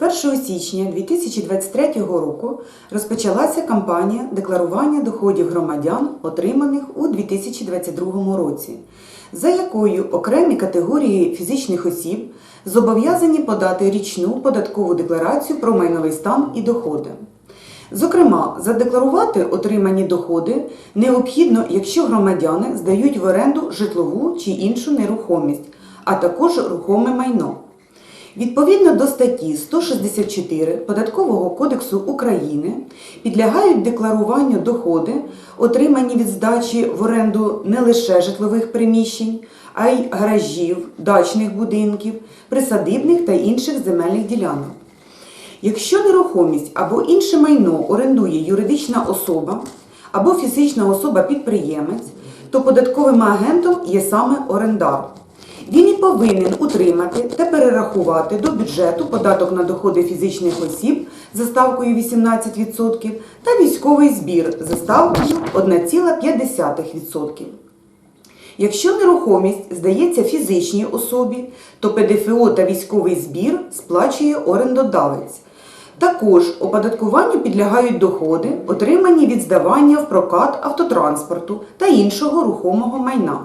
З 1 січня 2023 року розпочалася кампанія декларування доходів громадян, отриманих у 2022 році, за якою окремі категорії фізичних осіб зобов'язані подати річну податкову декларацію про майновий стан і доходи. Зокрема, задекларувати отримані доходи необхідно, якщо громадяни здають в оренду житлову чи іншу нерухомість, а також рухоме майно. Відповідно до статті 164 Податкового кодексу України підлягають декларуванню доходи, отримані від здачі в оренду не лише житлових приміщень, а й гаражів, дачних будинків, присадибних та інших земельних ділянок. Якщо нерухомість або інше майно орендує юридична особа або фізична особа-підприємець, то податковим агентом є саме орендар. Він і повинен утримати та перерахувати до бюджету податок на доходи фізичних осіб за ставкою 18% та військовий збір за ставкою 1,5%. Якщо нерухомість здається фізичній особі, то ПДФО та військовий збір сплачує орендодавець. Також оподаткуванню підлягають доходи, отримані від здавання в прокат автотранспорту та іншого рухомого майна.